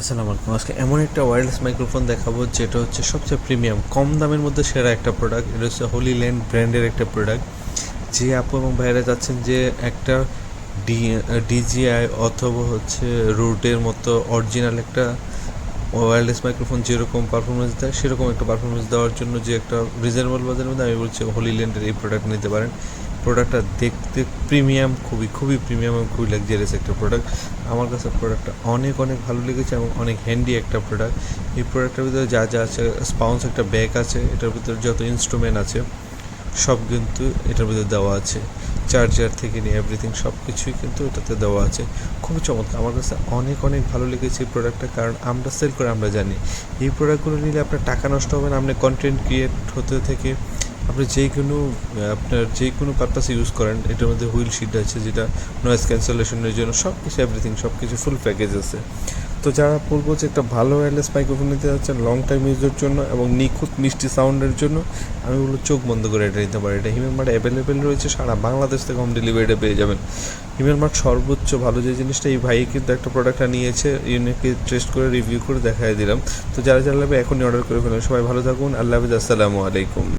আসসালামু আলাইকুম। আজকে এমন একটা ওয়্যারলেস মাইক্রোফোন দেখাবো, যেটা হচ্ছে সবচেয়ে প্রিমিয়াম কম দামের মধ্যে সেরা একটা প্রোডাক্ট এটা হচ্ছে হোলি ল্যান্ড ব্র্যান্ডের একটা প্রোডাক্ট যে আপু এবং ভাইরা যাচ্ছেন যে একটা ডি ডিজিআই অথবা হচ্ছে রুটের মতো অরিজিনাল একটা ওয়্যারলেস মাইক্রোফোন যেরকম পারফরমেন্স দেয়, সেরকম একটা পারফরমেন্স দেওয়ার জন্য যে একটা রিজনেবল বাজারের মধ্যে আমি বলছি হোলি ল্যান্ডের এই প্রোডাক্ট নিতে পারেন। প্রোডাক্টটা দেখতে প্রিমিয়াম খুবই খুবই প্রিমিয়াম এবং খুবই লাক্সারিয়াস একটা প্রোডাক্ট আমার কাছে প্রোডাক্টটা অনেক অনেক ভালো লেগেছে এবং অনেক হ্যান্ডি একটা প্রোডাক্ট এই প্রোডাক্টের ভিতরে যা যা আছে স্পাউন্স একটা ব্যাগ আছে, এটার ভিতরে যত ইনস্ট্রুমেন্ট আছে, সব কিন্তু এটার ভিতরে দেওয়া আছে। চার্জার থেকে নিয়ে এভরিথিং সব কিছুই কিন্তু এটাতে দেওয়া আছে। খুবই চমৎকার। আমার কাছে অনেক অনেক ভালো লেগেছে এই প্রোডাক্টটা কারণ আমরা সেল করে আমরা জানি। এই প্রোডাক্টগুলো নিলে আপনার টাকা নষ্ট হবে না, আপনি কন্টেন্ট ক্রিয়েট হতে থেকে আপনি যে কোনো আপনার যে কোনো পারপাসে ইউজ করেন, এটার মধ্যে হুইল শিট আছে যেটা নয়েজ ক্যান্সেলেশনের জন্য সব কিছু এভরিথিং সব কিছু ফুল প্যাকেজ আছে। তো যারা বলব যে একটা ভালো ওয়্যারলেস মাইক্রোফোন নিতে যাচ্ছেন লং টাইম ইউজের জন্য এবং নিখুঁত মিষ্টি সাউন্ডের জন্য, আমি বলব চোখ বন্ধ করে এটা নিতে পারি এটা হিমেল মার্ট অ্যাভেলেবেল রয়েছে সারা বাংলাদেশ থেকে হোম ডেলিভারিটা পেয়ে যাবেন। হিমেল মার্ট সর্বোচ্চ ভালো যে জিনিসটা, এই ভাই কিন্তু একটা প্রোডাক্টটা নিয়েছে ইউনিকে টেস্ট করে রিভিউ করে দেখাই দিলাম। তো যারা যারা লাগবে এখনই অর্ডার করে ফেলুন। সবাই ভালো থাকুন। আল্লাহ হাফিজ। আসসালামু আলাইকুম।